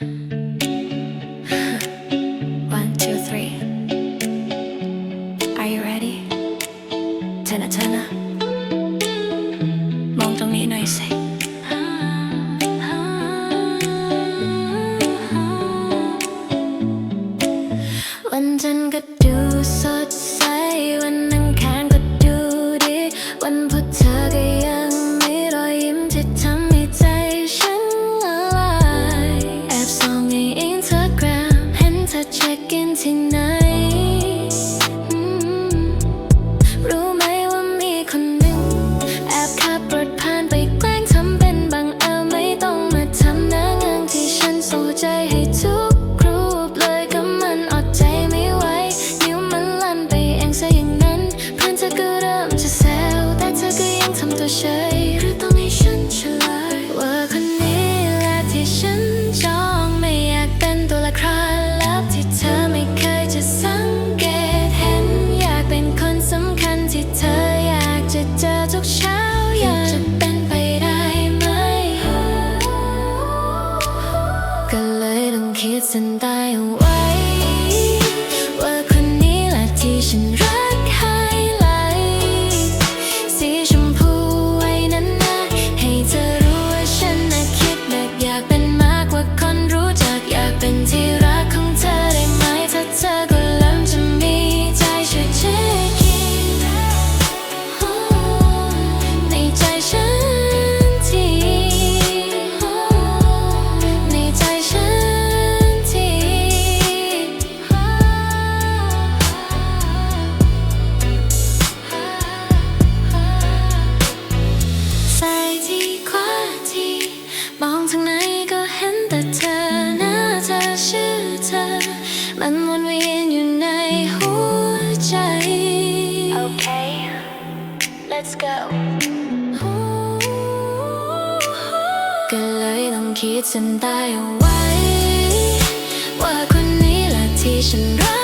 One, two, three. Are you ready? เธอนะเธอนะมองตรงนี้หน่อยสิ วันจันทร์ก็ดูสด ใจให้ทุกรูปเลยก็มันอดใจไม่ไหวนิ้วมันลั่นไปเองซะอย่างนั้น เพื่อนเธอก็เริ่มจะแซวแต่เธอก็ยังทำตัวเฉยหรือต้องให้ฉันเฉลยว่าคนนี้แหละที่ฉันจองไม่อยากเป็นตัวละครลับที่เธอไม่เคยจะสังเกตเห็นอยากเป็นคนสำคัญที่เธออยากจะเจอทุกเช้า ขียต้องคิดเส้นใต้เอาไว้ ว่าคนนี้แหละที่ฉัน ทางไหนก็เห็นแต่เธอหน้าเธอชื่อเธอ มันวนเวียนอยู่ในหัวใจ Okay let's go ก็เลยต้องคิดเส้นใต้เอาไว้ ว่าคนนี้แหละที่ฉันรัก